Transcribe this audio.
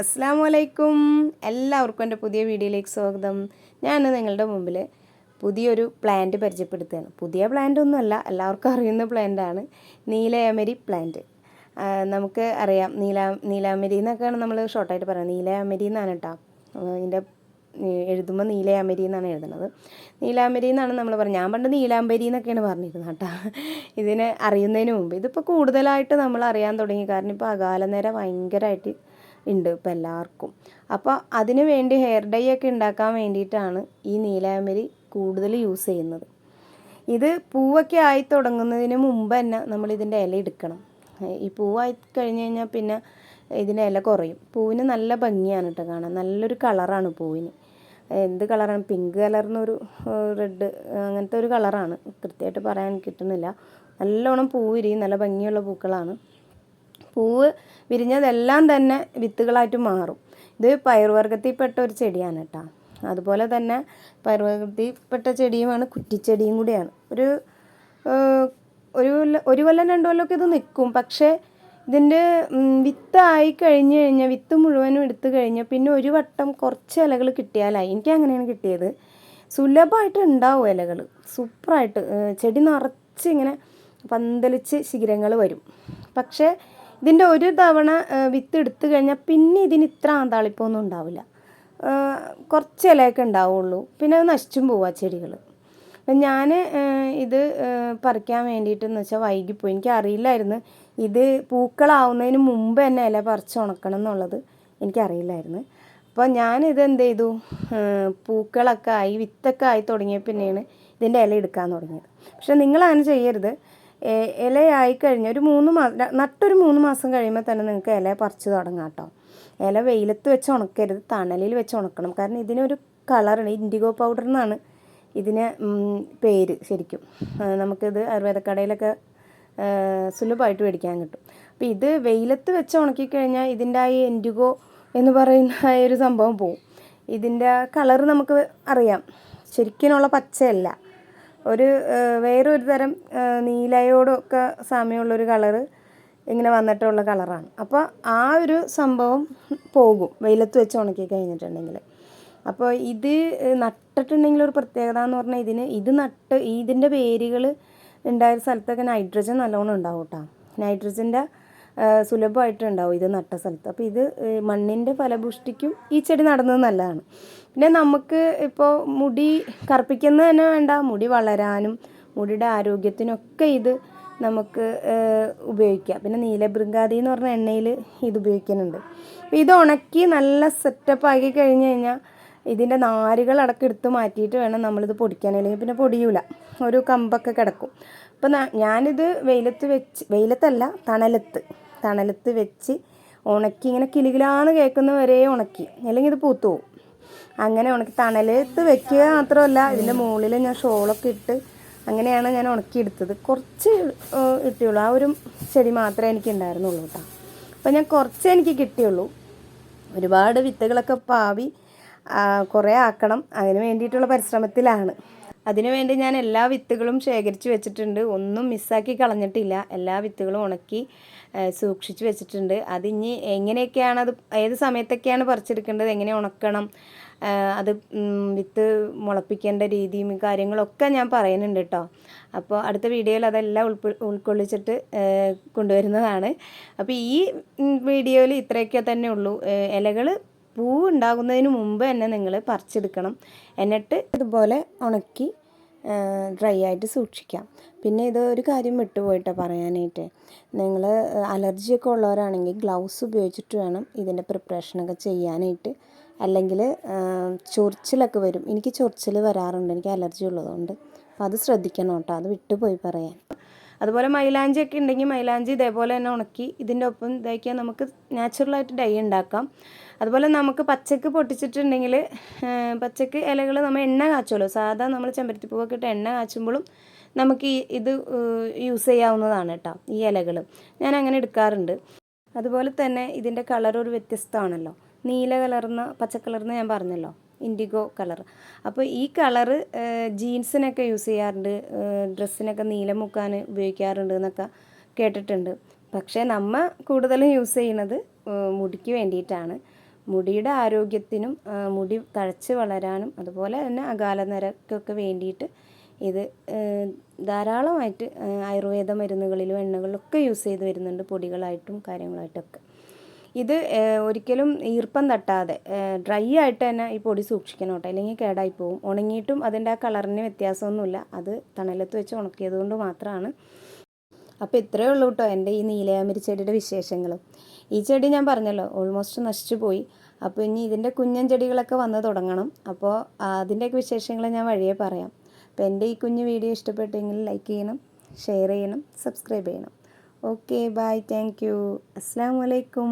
അസ്സാം വലൈക്കും എല്ലാവർക്കും എന്റെ പുതിയ വീഡിയോയിലേക്ക് സ്വാഗതം. ഞാൻ നിങ്ങളുടെ മുമ്പിൽ പുതിയൊരു പ്ലാന്റ് പരിചയപ്പെടുത്തുകയാണ്. പുതിയ പ്ലാന്റ് ഒന്നുമല്ല എല്ലാവർക്കും അറിയുന്ന പ്ലാന്റാണ് നീലയമരി പ്ലാന്റ് നമുക്ക് അറിയാം നീല നീലാമരി എന്നൊക്കെയാണ് നമ്മൾ ഷോർട്ടായിട്ട് പറയുന്നത്. നീലയമരി എന്നാണ് കേട്ടോ ഇതിന്റെ എഴുതുമ്പോൾ നീലയാമരി എന്നാണ് എഴുതുന്നത്. നീലാമരി എന്നാണ് നമ്മൾ പറഞ്ഞത്. ഞാൻ പണ്ട് നീലാംബരി എന്നൊക്കെയാണ് പറഞ്ഞിരുന്നത് കേട്ടോ ഇതിനെ അറിയുന്നതിന് മുമ്പ്. ഇതിപ്പോൾ കൂടുതലായിട്ട് നമ്മൾ അറിയാൻ തുടങ്ങി. കാരണം ഇപ്പോൾ അകാലനേരം ഭയങ്കരമായിട്ട് ഉണ്ട് ഇപ്പോൾ എല്ലാവർക്കും. അപ്പോൾ അതിന് വേണ്ടി ഹെയർ ഡൈ ഒക്കെ ഉണ്ടാക്കാൻ വേണ്ടിയിട്ടാണ് ഈ നീലാമരി കൂടുതൽ യൂസ് ചെയ്യുന്നത്. ഇത് പൂവൊക്കെ ആയി തുടങ്ങുന്നതിന് മുമ്പ് തന്നെ നമ്മൾ ഇതിന്റെ ഇല എടുക്കണം. ഈ പൂവായി കഴിഞ്ഞ് കഴിഞ്ഞാൽ പിന്നെ ഇതിന്റെ ഇല കുറയും. പൂവിന് നല്ല ഭംഗിയാണ് കേട്ടോ കാണാൻ. നല്ലൊരു കളറാണ് പൂവിന്. എന്ത് കളറാണ് പിങ്ക് കളറിനൊരു റെഡ് അങ്ങനത്തെ ഒരു കളറാണ് കൃത്യമായിട്ട് പറയാൻ കിട്ടുന്നില്ല. നല്ലോണം പൂവിരി നല്ല ഭംഗിയുള്ള പൂക്കളാണ്. പൂവ് വിരിഞ്ഞതെല്ലാം തന്നെ വിത്തുകളായിട്ട് മാറും. ഇത് പയർവർഗത്തിൽപ്പെട്ട ഒരു ചെടിയാണ് കേട്ടോ അതുപോലെ തന്നെ പയർവർഗത്തിൽപ്പെട്ട ചെടിയുമാണ് കുറ്റിച്ചെടിയും കൂടിയാണ്. ഒരു ഒരു ഒരു കൊല്ലം രണ്ട് കൊല്ലമൊക്കെ ഇത് നിൽക്കും. പക്ഷേ ഇതിന്റെ വിത്തായി കഴിഞ്ഞ് കഴിഞ്ഞാൽ വിത്ത് മുഴുവനും എടുത്തു കഴിഞ്ഞാൽ പിന്നെ ഒരു വട്ടം കുറച്ച് ഇലകൾ കിട്ടിയാലായി എനിക്ക് അങ്ങനെയാണ് കിട്ടിയത്. സുലഭമായിട്ട് ഉണ്ടാവും ഇലകൾ. സൂപ്പറായിട്ട് ചെടി നിറച്ച് ഇങ്ങനെ പന്തലിച്ച് ശിഖരങ്ങൾ വരും. പക്ഷേ ഇതിന്റെ ഒരു തവണ വിത്ത് എടുത്തു കഴിഞ്ഞാൽ പിന്നെ ഇതിന് ഇത്ര ആന്താളിപ്പൊന്നും ഉണ്ടാവില്ല. കുറച്ച് ഇലയൊക്കെ ഉണ്ടാവുള്ളൂ. പിന്നെ അത് നശിച്ചും പോവാ ചെടികൾ ഞാൻ ഇത് പറിക്കാൻ വേണ്ടിയിട്ടെന്ന് വെച്ചാൽ വൈകിപ്പോയി. എനിക്ക് അറിയില്ലായിരുന്നു ഇത് പൂക്കളാവുന്നതിന് മുമ്പ് തന്നെ ഇല പറിച്ച് ഉണക്കണം എന്നുള്ളത് എനിക്കറിയില്ലായിരുന്നു. അപ്പോൾ ഞാനിത് എന്ത് ചെയ്തു? പൂക്കളൊക്കെ ആയി വിത്തൊക്കെ ആയി തുടങ്ങിയ പിന്നെയാണ് ഇതിന്റെ ഇല എടുക്കാൻ തുടങ്ങിയത്. പക്ഷേ നിങ്ങൾ അങ്ങനെ ചെയ്യരുത്. ഇലയായി കഴിഞ്ഞ ഒരു മൂന്ന് മാസം നട്ടൊരു മൂന്ന് മാസം കഴിയുമ്പോൾ തന്നെ നിങ്ങൾക്ക് ഇല പറിച്ചു തുടങ്ങാം കേട്ടോ. ഇല വെയിലത്ത് വെച്ച് ഉണക്കരുത് തണലിൽ വെച്ച് ഉണക്കണം. കാരണം ഇതിനൊരു കളറാണ് ഇൻഡിഗോ പൗഡർ എന്നാണ് ഇതിന് പേര് ശരിക്കും. നമുക്കിത് ആയുർവേദക്കടയിലൊക്കെ കടയിലൊക്കെ സുലഭമായിട്ട് മേടിക്കാൻ കിട്ടും. അപ്പോൾ ഇത് വെയിലത്ത് വെച്ച് ഉണക്കിക്കഴിഞ്ഞാൽ ഇതിന്റെ ആ എൻഡിഗോ എന്ന് പറയുന്ന ആ ഒരു സംഭവം പോവും. ഇതിന്റെ കളർ നമുക്ക് അറിയാം. ശരിക്കിനുള്ള പച്ചയല്ല. ഒരു വേറൊരു തരം നീലയോടൊക്കെ സാമ്യമുള്ളൊരു കളറ് ഇങ്ങനെ വന്നിട്ടുള്ള കളറാണ്. അപ്പോൾ ആ ഒരു സംഭവം പോകും. വെയിലത്ത് വെച്ച് ഉണക്കി കഴിഞ്ഞിട്ടുണ്ടെങ്കിൽ. അപ്പോൾ ഇത് നട്ടിട്ടുണ്ടെങ്കിൽ ഒരു പ്രത്യേകത എന്ന് പറഞ്ഞാൽ ഇതിന് ഇത് നട്ട് ഇതിന്റെ വേരുകൾ ഉണ്ടായ സ്ഥലത്തൊക്കെ നൈട്രജൻ നല്ലോണം ഉണ്ടാവും കേട്ടോ നൈട്രജന്റെ സുലഭമായിട്ട് ഉണ്ടാവും ഇത് നട്ട സ്ഥലത്ത്. അപ്പോൾ ഇത് മണ്ണിന്റെ ഫലപുഷ്ടിക്കും ഈ ചെടി നടന്നത് നല്ലതാണ്. പിന്നെ നമുക്ക് ഇപ്പോൾ മുടി കറുപ്പിക്കുന്നത് തന്നെ വേണ്ട മുടി വളരാനും മുടിയുടെ ആരോഗ്യത്തിനൊക്കെ ഇത് നമുക്ക് ഉപയോഗിക്കാം. പിന്നെ നീലബൃങ്കാതി എന്ന് പറഞ്ഞ എണ്ണയിൽ ഇത് ഉപയോഗിക്കുന്നുണ്ട്. ഇത് ഉണക്കി നല്ല സെറ്റപ്പ് ആക്കി കഴിഞ്ഞ് കഴിഞ്ഞാൽ ഇതിന്റെ നാരുകളടക്കം എടുത്ത് മാറ്റിയിട്ട് വേണം നമ്മളിത് പൊടിക്കാൻ. അല്ലെങ്കിൽ പിന്നെ പൊടിയൂല. ഒരു കമ്പൊക്കെ കിടക്കും. അപ്പം ഞാനിത് വെയിലത്ത് വെച്ച് വെയിലത്തല്ല തണലത്ത്. തണലത്ത് വെച്ച് ഉണക്കി ഇങ്ങനെ കിലുകിലാന്ന് കേൾക്കുന്ന വരെ ഉണക്കി. അല്ലെങ്കിൽ ഇത് പൂത്തു അങ്ങനെ ഉണക്കി തണലത്ത് വെക്കുക മാത്രമല്ല ഇതിന്റെ മുകളിൽ ഞാൻ ഷോളൊക്കെ ഇട്ട് അങ്ങനെയാണ് ഞാൻ ഉണക്കിയെടുത്തത്. കുറച്ച് കിട്ടിയുള്ളൂ. ആ ഒരു ചെടി മാത്രമേ എനിക്ക് ഉണ്ടായിരുന്നുള്ളൂ കേട്ടോ. അപ്പോൾ ഞാൻ കുറച്ച് എനിക്ക് കിട്ടിയുള്ളൂ. ഒരുപാട് വിത്തുകളൊക്കെ പാവി കുറേ ആക്കണം. അതിന് വേണ്ടിയിട്ടുള്ള പരിശ്രമത്തിലാണ്. അതിനുവേണ്ടി ഞാൻ എല്ലാ വിത്തുകളും ശേഖരിച്ച് വെച്ചിട്ടുണ്ട്. ഒന്നും മിസ്സാക്കി കളഞ്ഞിട്ടില്ല. എല്ലാ വിത്തുകളും ഉണക്കി സൂക്ഷിച്ച് വെച്ചിട്ടുണ്ട്. അതിനി എങ്ങനെയൊക്കെയാണ് അത് ഏത് സമയത്തൊക്കെയാണ് പറിച്ചെടുക്കേണ്ടത്? എങ്ങനെ ഉണക്കണം? അത് വിത്ത് മുളപ്പിക്കേണ്ട രീതിയും കാര്യങ്ങളൊക്കെ ഞാൻ പറയുന്നുണ്ട് കേട്ടോ അപ്പോൾ അടുത്ത വീഡിയോയിൽ അതെല്ലാം ഉൾപ്പെ ഉൾക്കൊള്ളിച്ചിട്ട് കൊണ്ടുവരുന്നതാണ്. അപ്പോൾ ഈ വീഡിയോയിൽ ഇത്രയൊക്കെ തന്നെ ഉള്ളൂ. ഇലകൾ പൂ ഉണ്ടാകുന്നതിന് മുമ്പ് തന്നെ നിങ്ങൾ പറിച്ചെടുക്കണം. എന്നിട്ട് ഇതുപോലെ ഉണക്കി ഡ്രൈ ആയിട്ട് സൂക്ഷിക്കാം. പിന്നെ ഇത് ഒരു കാര്യം വിട്ടുപോയിട്ടോ പറയാനായിട്ട്. നിങ്ങൾ അലർജിയൊക്കെ ഉള്ളവരാണെങ്കിൽ ഗ്ലൗസ് ഉപയോഗിച്ചിട്ട് വേണം ഇതിന്റെ പ്രിപ്പറേഷനൊക്കെ ചെയ്യാനായിട്ട്. അല്ലെങ്കിൽ ചൊറിച്ചിലൊക്കെ വരും. എനിക്ക് ചൊറിച്ചിൽ വരാറുണ്ട്. എനിക്ക് അലർജി ഉള്ളതുകൊണ്ട്. അപ്പോൾ അത് ശ്രദ്ധിക്കണം കേട്ടോ. അത് വിട്ടുപോയി പറയാൻ. അതുപോലെ മൈലാഞ്ചി ഒക്കെ ഉണ്ടെങ്കിൽ മൈലാഞ്ചി ഇതേപോലെ തന്നെ ഉണക്കി ഇതിന്റെ ഒപ്പം ഇതാക്കിയാൽ നമുക്ക് നാച്ചുറലായിട്ട് ഡൈ ഉണ്ടാക്കാം. അതുപോലെ നമുക്ക് പച്ചക്ക് പൊട്ടിച്ചിട്ടുണ്ടെങ്കിൽ പച്ചക്ക് ഇലകൾ നമ്മൾ എണ്ണ കാച്ചുമല്ലോ സാധാ നമ്മൾ ചെമ്പരത്തിപ്പൂവൊക്കെ ഇട്ട് എണ്ണ കാച്ചുമ്പോഴും നമുക്ക് ഈ ഇത് യൂസ് ചെയ്യാവുന്നതാണ് കേട്ടോ ഈ ഇലകൾ. ഞാൻ അങ്ങനെ എടുക്കാറുണ്ട്. അതുപോലെ തന്നെ ഇതിന്റെ കളർ ഒരു വ്യത്യസ്തമാണല്ലോ. നീല കലർന്ന പച്ച ഞാൻ പറഞ്ഞല്ലോ. Indigo colour. അപ്പോൾ ഈ കളറ് ജീൻസിനൊക്കെ യൂസ് ചെയ്യാറുണ്ട്. ഡ്രസ്സിനൊക്കെ നീല മുക്കാൻ ഉപയോഗിക്കാറുണ്ട് എന്നൊക്കെ കേട്ടിട്ടുണ്ട്. പക്ഷേ നമ്മ കൂടുതലും യൂസ് ചെയ്യുന്നത് മുടിക്ക് വേണ്ടിയിട്ടാണ്. മുടിയുടെ ആരോഗ്യത്തിനും മുടി തഴച്ച് വളരാനും അതുപോലെ തന്നെ അകാല നിരക്കൊക്കെ വേണ്ടിയിട്ട് ഇത് ധാരാളമായിട്ട് ആയുർവേദ മരുന്നുകളിലും എണ്ണകളിലൊക്കെ യൂസ് ചെയ്ത് വരുന്നുണ്ട് പൊടികളായിട്ടും കാര്യങ്ങളായിട്ടൊക്കെ. ഇത് ഒരിക്കലും ഈർപ്പം തട്ടാതെ ഡ്രൈ ആയിട്ട് തന്നെ ഈ പൊടി സൂക്ഷിക്കണം കേട്ടോ. അല്ലെങ്കിൽ കേടായി പോകും ഉണങ്ങിയിട്ടും അതിന്റെ ആ കളറിന് വ്യത്യാസമൊന്നുമില്ല. അത് തണലത്ത് വെച്ച് ഉണക്കിയത് കൊണ്ട് മാത്രമാണ്. അപ്പോൾ ഇത്രയേ ഉള്ളൂ കേട്ടോ എന്റെ ഈ നീലയാമരി ചെടിയുടെ വിശേഷങ്ങൾ. ഈ ചെടി ഞാൻ പറഞ്ഞല്ലോ ഓൾമോസ്റ്റ് നശിച്ചു പോയി. അപ്പോൾ ഇനി ഇതിന്റെ കുഞ്ഞൻ ചെടികളൊക്കെ വന്ന് തുടങ്ങണം. അപ്പോൾ അതിന്റെയൊക്കെ വിശേഷങ്ങൾ ഞാൻ വഴിയേ പറയാം. അപ്പോൾ എന്റെ ഈ കുഞ്ഞു വീഡിയോ ഇഷ്ടപ്പെട്ടെങ്കിൽ ലൈക്ക് ചെയ്യണം ഷെയർ ചെയ്യണം സബ്സ്ക്രൈബ് ചെയ്യണം. ഓക്കെ ബൈ താങ്ക് യു അസ്സാം വലൈക്കും